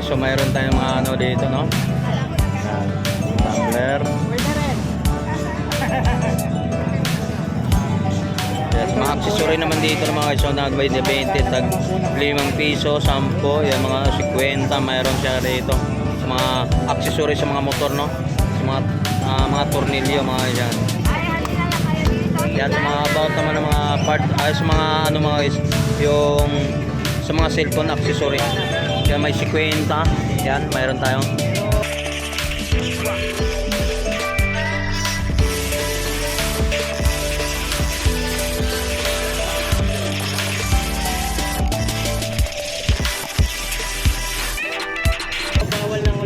guys. So mayroon tayong mga ano dito, no? Tumbler. Yes, mga accessory naman dito ng mga guys. So nag 20, tag 5 piso, 10, yan mga 50, mayroon siya dito. Sa mga accessory sa mga motor, no? Sa mga ah, mga tornilyo, mga yan. Yan mga about naman ng mga part ay sa mga ano mga guys, yung sa mga cellphone accessory. Yan may 50. Yan, mayroon tayong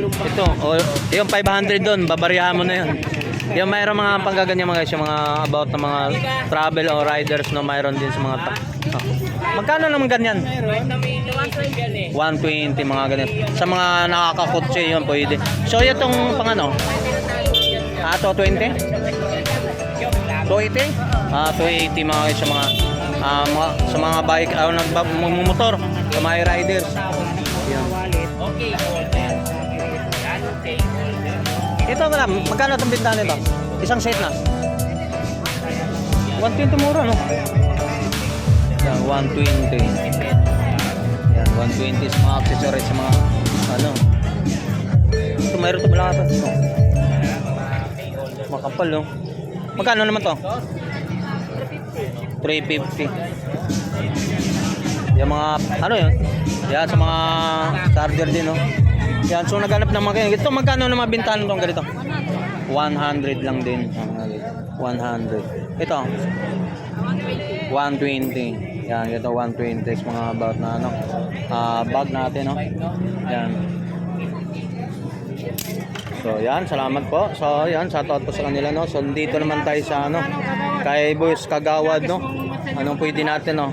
Ito, o, yung 500 doon, babariyahan mo na yun. Yung mayroon mga panggaganyan mga guys, yung mga about na mga travel o riders no, mayroon din sa mga ta- Ah. Magkano naman ganyan? 120 mga ganyan. Sa mga nakakakotse yun pwede. So itong pang ano? Ah, to 20? 280? Ah, 280 mga sa mga ah, mga, sa mga bike, ah, nagmotor, sa mga riders. Yan. Ito madam, magkano itong bintahan nito? Isang set na? 120 mura no? Yan, 120. Yan, 120 sa mga accessories sa mga ano. Ito mayroon ito malaki ito. Makapal no? Magkano naman to? 350. Yung mga, ano yun? Yan, sa mga charger din, no? Yan, so naghanap ng mga Ito, magkano na mabintahan itong ganito? 100 lang din. 100. Ito? 120. Yan, ito 120 is mga about na ano, ah, bag natin, no? Yan. So, yan, salamat po. So, yan, shoutout po sa kanila, no? So, dito naman tayo sa, ano, kay Boys Kagawad, no? Anong pwede natin, no?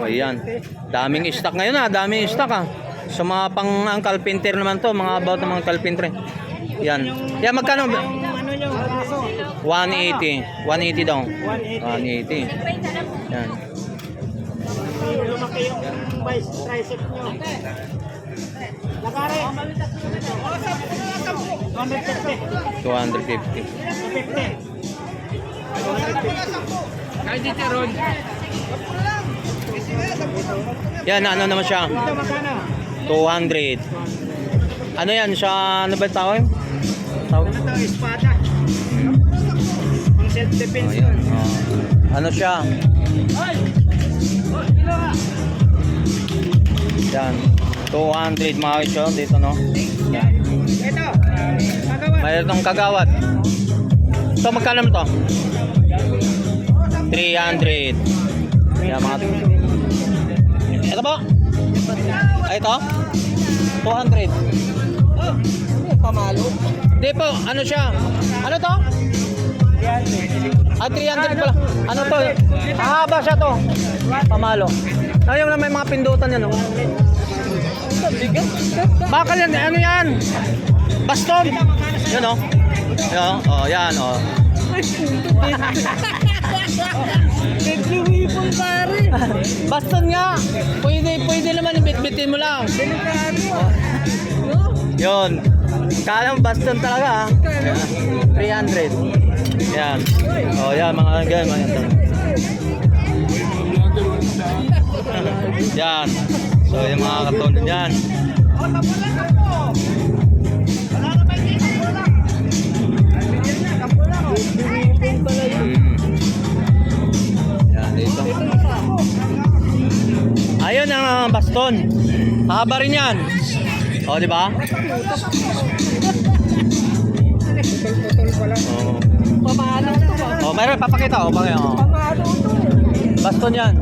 O, yan. Daming stock ngayon, ha? Daming stock, ha? Sa mga pang ang carpenter naman to, mga about ng mga carpenter. Yan. Yan, magkano? Ano nyo, kaso? 180. 180 daw. 180. Yan. Lumaki yung vice tricep nyo. Lakari. 150. 250. 250. Yan, ano naman siya? Ito magkano? 200. Ano yan? Sa ano ba tawag? Tawag? Ano to? Espada. Pang self-defense. Oh. Ano siya? Yan. 200 mga isyo dito no. Yan. Ito. Magawa. Mayroon tong kagawad. Ito magkano to? 300. Yan mga Ito po? Ay ito? 200. Pamalo. Hindi po, ano siya? Ano to? Ah, 300 pala. Ano to? Mahaba siya to. Pamalo. Ayun na may mga pindutan yan. Oh. Bakal yan. Ano yan? Baston. Yan oh. Yan, oh, yan oh. Nagluwipon pare. Baston nga. Pwede, pwede naman ibitbitin mo lang. Yun. Kala mo baston talaga ah. 300. Yan. Oh, yan mga ganyan mga yan. Yan. So, yung mga katulad yan. Mm. Yan, dito. Ayun ang ah, baston. Haba rin yan. O, di ba? Putol-putol pala. Oo. Pamalo to ba? Oh, mayroon papakita ko pa kayo. Pamalo to. Baston 'yan.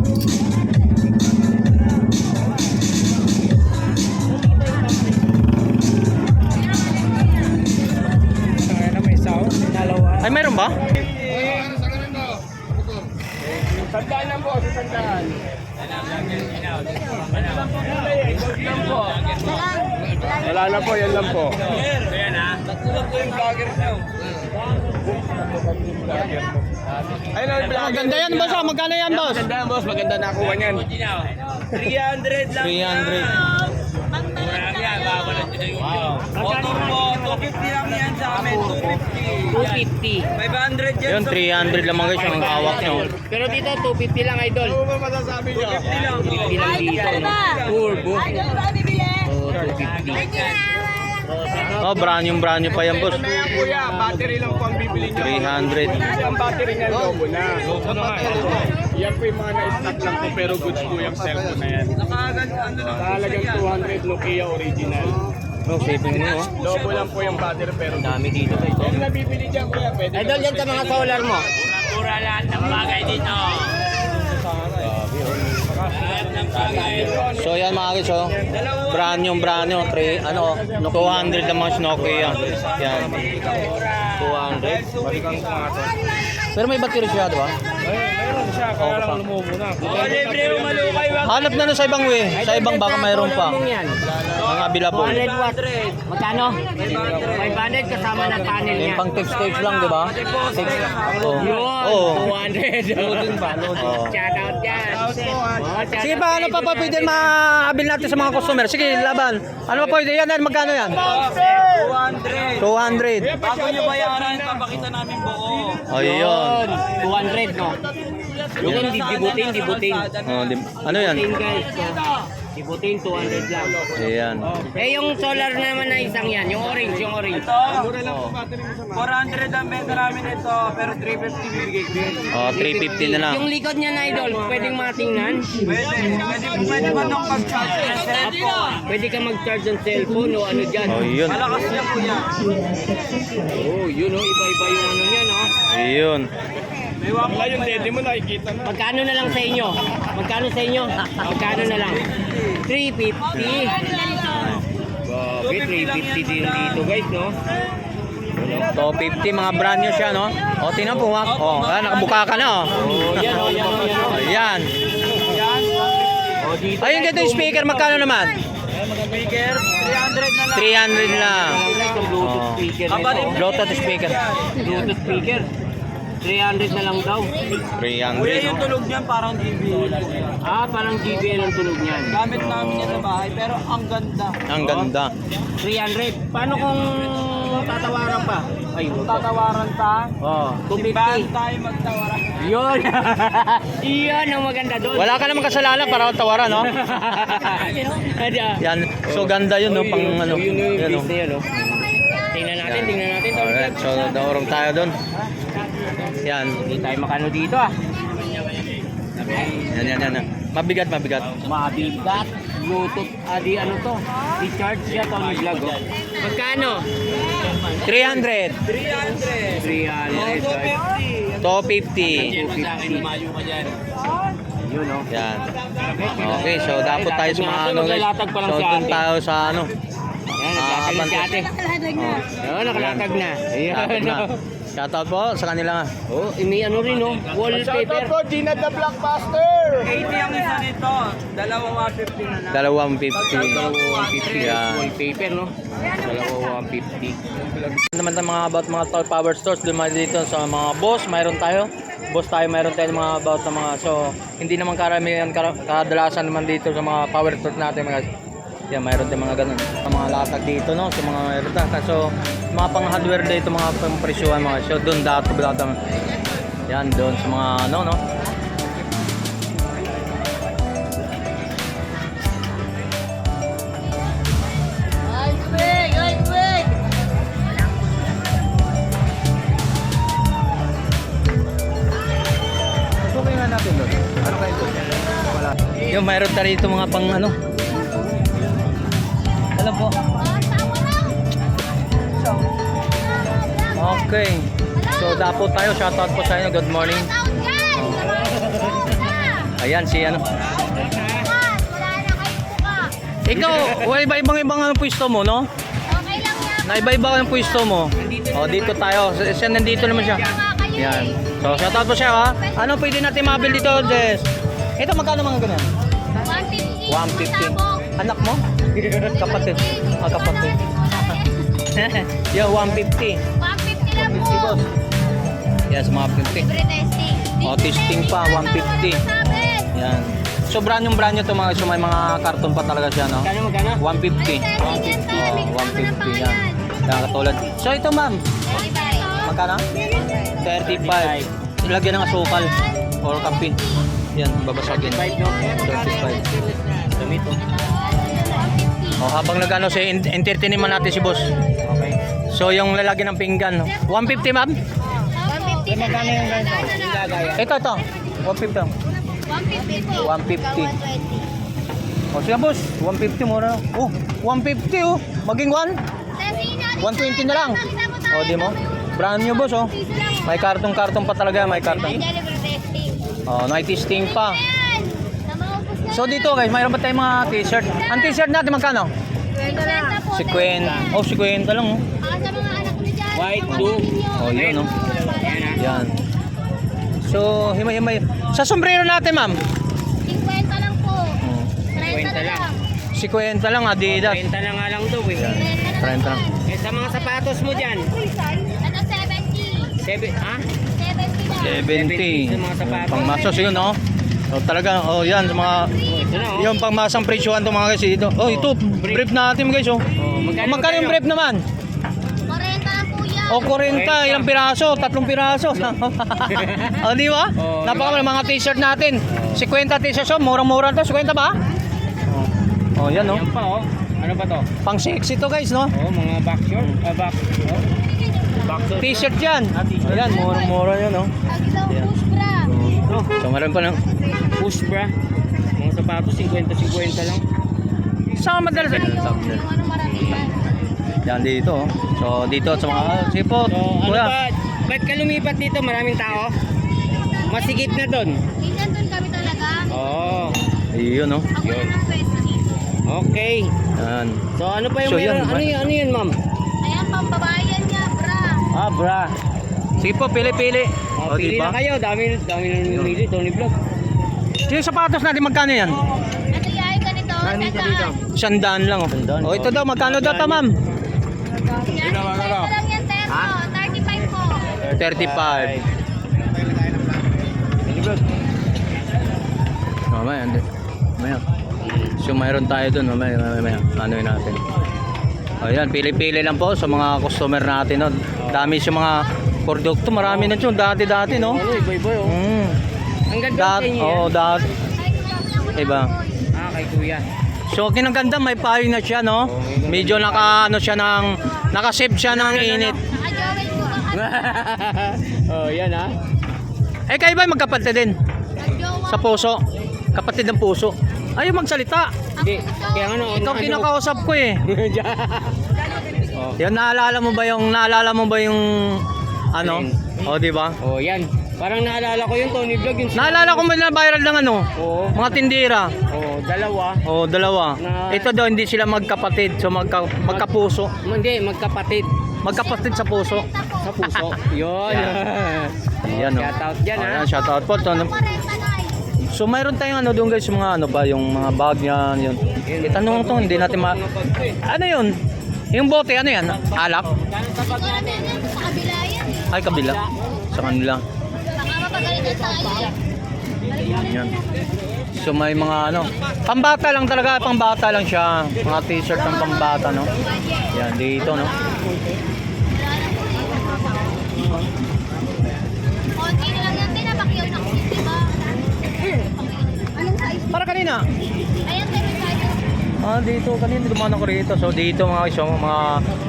Maganda yan, boss. ah. Magkano yan, boss? Maganda yan, boss. Maganda nakuha niyan. 300. Motor po, 250 lang yan sa amin, 250. 250. 500 yan Yun, sa 300 lang mga guys yung hawak nyo. Pero dito 250 lang idol. Ano ba masasabi niyo? 250 lang dito. No? Turbo. Oh, 250. Oh, brand yung brand pa yan, boss. Ano yan kuya? Battery lang po ang bibili niyo. 300. Ang battery niya lobo na. Lobo na nga. Yan po yung mga na-stock lang po pero goods po yung cellphone na yan. Nakagad, ano lang. Talagang 200 Nokia original. Oh, saving mo, oh. Lobo lang po yung battery pero Ang dami dito, guys. oh. Yung nabibili dyan kuya, pwede Idol yan sa mga solar mo. Mura lahat ng bagay dito. So yan mga guys, oh. Brand yung brand nyo. Three, ano, 200 lang mga Nokia. Yan. 200. Pero may battery siya, di ba? Meron siya, kaya lang lumubo na. Oh, libre yung malukay. Hanap na nun sa ibang way. Sa ibang baka mayroon pa. Ang available. 200 watt. Magkano? 500 kasama ng panel Yung niya. pang text stage lang, di ba? Text. Oh. Yun, Oo. 200. Loading? Oo. Shout out yan. Oh, Sige pa, ano pa pa pwede maabil natin sa mga customer? Sige, laban. Ano pa pwede? Yan, yan, magkano yan? 200. 200. Bago nyo bayaran, papakita namin buo. Ayun. 200 no. Yung di dibutin, dibutin. Oh, di, ano yan? Dibutin guys. no? Dibutin 200 lang. Ayan. Eh yung solar naman na isang yan, yung orange, yung orange. Ito, 400 ang benta namin ito, pero 350 bibigay ko yun. Oh, 350 na lang. Yung likod niya na idol, pwedeng matingnan. Pwede, pwede, pwede ba nung mag-charge ng cellphone? Pwede ka mag-charge ng cellphone o ano dyan. Oh, yun. Malakas niya po yan. Oh, yun oh, iba-iba yung ano niya no. Ayun. Wala yung dede mo, nakikita na. Magkano na lang sa inyo? Magkano sa inyo? Magkano na lang? 350. Grabe, 350 din dito guys, no? So, 50 mga brand new siya, no? O, tingnan po, ha? O, ayan, nakabuka ka na, oh. Oh, yan oh, yan oh, yan oh. Ayan. Oh, dito. Ayun, dito yung speaker, magkano naman? speaker, 300 na lang. 300 lang. Bluetooth Oh. speaker Bluetooth speaker. Bluetooth speaker. 300 na lang daw. 300, Kuya, no? yung tulog niyan parang JBL. Ah, parang GBL ang tunog niyan. Gamit namin yan sa bahay, pero ang ganda. Ang ganda. 300. Paano kung tatawaran pa? Ay, wag pa. Tatawaran ta. Oh, Simbahan 250. tayo magtawaran. Yun. Iyon ang maganda doon. Wala ka naman kasalanan para tawaran, no? Yan. So, ganda yun, no? Pang, ano, Yun yung yan, no? business yan, no? Tingnan natin, tingnan natin. Alright, so, daurong tayo doon. Yan. Hindi tayo makano dito ah. Yan, yan, yan. yan. Mabigat, mabigat. Mabigat. Bluetooth, ah, di ano to? Di charge siya to ni vlog oh. Magkano? 300. 300. 300 guys. 250. 250. Yun oh. Yan. Okay, so dapat tayo sa mga ano guys. Naglalatag So ate. tayo sa ano. Yan, Ah, naglatag na si ate. Oh. Oo, nakalatag na. Na. Ayan. Shoutout po sa kanila. Oh, ini ano rin. Shoutout Wallpaper. po, Gina the Blockbuster! 80 ang isa nito. Dalawang 150 na lang. Dalawang 50. 150 Yan. wallpaper no. Dalawa 150. naman tayo mga about mga toy power stores lumali dito sa mga boss mayroon tayo boss tayo mayroon tayo mga about na mga so hindi naman karamihan kar- kadalasan naman dito sa mga power stores natin mga yan mayroon din mga ganun. Sa mga latag dito no? Sa mga mayroon tayo so mga pang hardware dito mga pang presyuhan mga so doon dato dato yan doon sa mga ano no? Yung mayroon tayo dito mga pang ano okay. So dapo tayo shoutout po sa inyo good morning. Ayan si ano? Ikaw wala iba ibang ano pwesto mo no? Na iba iba ang pwesto mo. Oh dito tayo. Siya nandito naman siya. Yan so shoutout po siya ha? Ano pwede natin mabil dito Jess? Ito magkano mga ganyan 150 anak mo? Kapatid. Ah kapatid. Yo, 150 150 lang 150 po. boss yes mga 50 Libre testing. Oh, testing pa, 150. Yan. So brand yung brand nyo to mga so may mga karton pa talaga siya no. Magkano magkano? 150. Testing yan, Oh, 150 yan. Yan katulad. So ito ma'am, magkano? 35. Ilagyan ng asukal or kape. Yan, babasagin. 5 no? 35. Damit oh. Oh, habang nagano si entertain naman natin si boss. So yung lalagyan ng pinggan, no? 150 ma'am? Magkano yung ganito? Gagaya. Ito to. 150. 150. Oh, siya boss, 150 mura. Oh, 150 oh. Maging 1. 120 na lang. Oh, di mo? Brand new boss oh. May kartong-kartong pa talaga, may kartong. Oh, may testing pa. So dito guys, mayroon pa tayong mga t-shirt. Ang t-shirt natin magkano? 50. Oh, 50 lang oh. White, blue. Oh, yun oh. Yan. So, himay-himay. Sa sombrero natin, ma'am. 50 lang po. 30 50 lang. 50 lang, Adidas. 40 na nga lang to eh. 30 lang. Eh, sa mga sapatos mo dyan. Ito 70. 7, ha? 70 lang. 70. Sa mga sapatos. Pangmasos yun, oh. Oh, talaga, oh, yan, mga, Oh, oh. yung pangmasang presyohan to mga guys dito. Oh, ito, brief natin guys, oh. Oh, Oh, magkano yung brief naman? O, 40, ilang piraso? Tatlong piraso. oh, di ba? Oh, Napaka mga t-shirt natin. 50 t-shirt, oh, murang-mura to. 50 ba? Oh, yan, oh. Yan pa oh. Ano ba to? Pang sexy to guys, no? Oh, mga back short. Ah, back. Oh. Back short. T-shirt yan. Ayan, mura-mura yan, oh. Tagilaw push bra. So, meron pa ng Push bra. Mga sapatos, 50-50 lang. Saan madalas? Ano marami yan. Yan dito. oh. So dito sa mga sipot. So, ano Kuya. ba? Ba't ka lumipat dito? Maraming tao? Masigit na doon. Minsan doon kami talaga. Oh. Ayun oh. Ako na ng pwesto dito. Okay. Yan. So, ano pa yung So, meron? yan, Ano yun, ano yun, ma'am? Ayan, pambabae yan niya, bra. Ah, bra. Sige po, pili-pili. Oh, O, pili diba? na kayo. Dami, dami na namimili. Tony Vlog. Yung sapatos natin magkano yan? Ito yay, ganito. Sandaan. Sandaan lang oh. Sandaan, Oh, ito oh. daw, magkano daw ta ma'am? Yan, 50 lang yan, Teso. 35 po. 35. Tony Vlog. Mamaya, hindi. Mamaya. So mayroon tayo dun, mamaya, mamaya. Ano yun natin? O yan, pili-pili lang po sa mga customer natin. No? Dami sa mga produkto, marami na dyan. Dati-dati, no? Ano, iba-iba oh. Mm. Ang ganda Dat, sa inyo yan. oh. Iba. Ah, kay kuya. So kinaganda may payo na siya no. Medyo naka ano siya ng naka-save siya ng init. Oh, yan ah. Eh kayo ba magkapatid din sa puso? Kapatid ng puso. Ayaw magsalita. Hindi. Kaya ano, ano- kinakausap ko eh. oh. Yan naalala mo ba yung naalala mo ba yung ano? O di ba? oh, yan. Parang naalala ko yung Tony Vlog. Yung Naalala ko ba na viral ng ano? Oo. Mga tindira. Oh, dalawa. O dalawa. Na- Ito daw hindi sila magkapatid. So magka, magkapuso. Hindi, magkapatid. Magkapatid sa puso. Sa puso. Yun. Ayan o. Shout out dyan, ha? Ayan, shout out po. Ito, ano, 40 na. So mayroon tayong ano doon guys, yung mga ano ba, yung mga bag yan, yun. Itanong to, hindi natin ma... Ano yun? Yung bote, ano yan? Alak? Na yan, sa kabila yan eh. Ay, kabila. Sa kanila. Baka mapagalitan tayo. Yan. So may mga ano, pambata lang talaga, pambata lang siya. Mga t-shirt ng pambata, no? Yan, dito, no? Para kanina. Ayan, pero size. Ah, dito, kanina dumaan ako rito. So dito mga guys, yung mga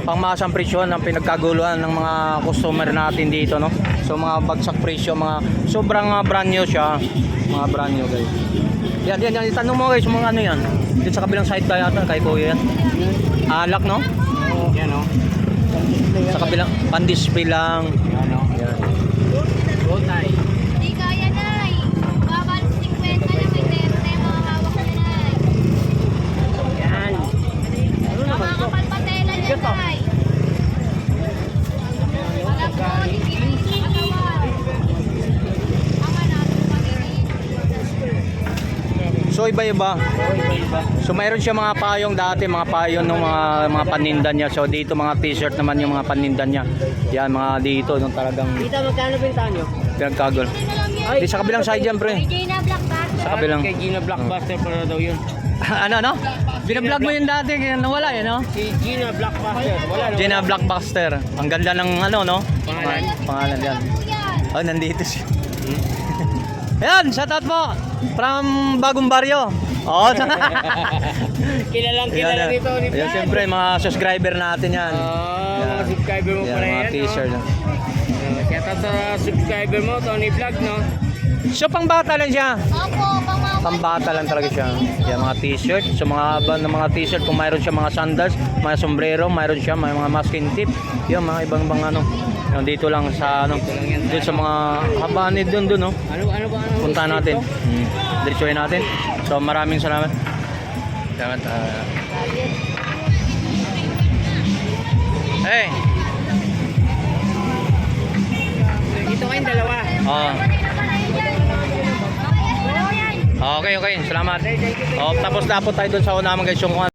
pangmasang presyo ng pinagkaguluhan ng mga customer natin dito, no? So mga bagsak presyo, mga sobrang ah, brand new siya. Mga brand new guys. Yan, yan, yan. Itanong mo guys, yung mga ano yan. Dito sa kabilang side tayo ata, kay Kuya yan. Alak, no? Yan oh. Sa kabilang, pan-display lang. Yan oh. Yan. Botay. Hindi So iba-iba. So mayroon siya mga payong dati, mga payong ng mga mga paninda niya. So dito mga t-shirt naman yung mga paninda niya. Yan mga dito nung talagang Dito, magkano benta nyo? pinagkagul. na lang yan. Di sa kabilang side yan, pre. Kay Gina Black Bag. Sa kabilang. Kay Gina Blockbuster para daw yun. ano, no? Binablog mo yun dati, kaya nawala eh, no? Si Gina Blockbuster. Wala na. Gina Blockbuster. Ang ganda ng ano, no? Pangalan. Pangalan yan. Yan. Oh, nandito siya. Yan, shout out po. From Bagong Baryo. Oh, Kilalang kilala Yan, nito ni yan, Brad. siyempre, mga subscriber natin yan. Ah, mga subscriber mo Yan, pala mga yan. t-shirt. no? Uh, shout out sa subscriber mo, Tony Vlog, no? So, pang bata lang siya. Opo, pamama. Pambata lang talaga siya. Yan, mga t-shirt. So, mga ba ng mga t-shirt, kung mayroon siya mga sandals, mga sombrero, mayroon siya, may mga masking tip. Yan, mga ibang ibang ano. Yan, dito lang sa ano, dito sa mga habanid doon doon, no? Ano, ano ba? Ano, Punta natin. Hmm. Diretsuhin natin. So, maraming salamat. Salamat. ah. hey! Dito kayong dalawa. Oh. Okay, okay. Salamat. Oh, tapos dapat tayo doon sa una mga guys yung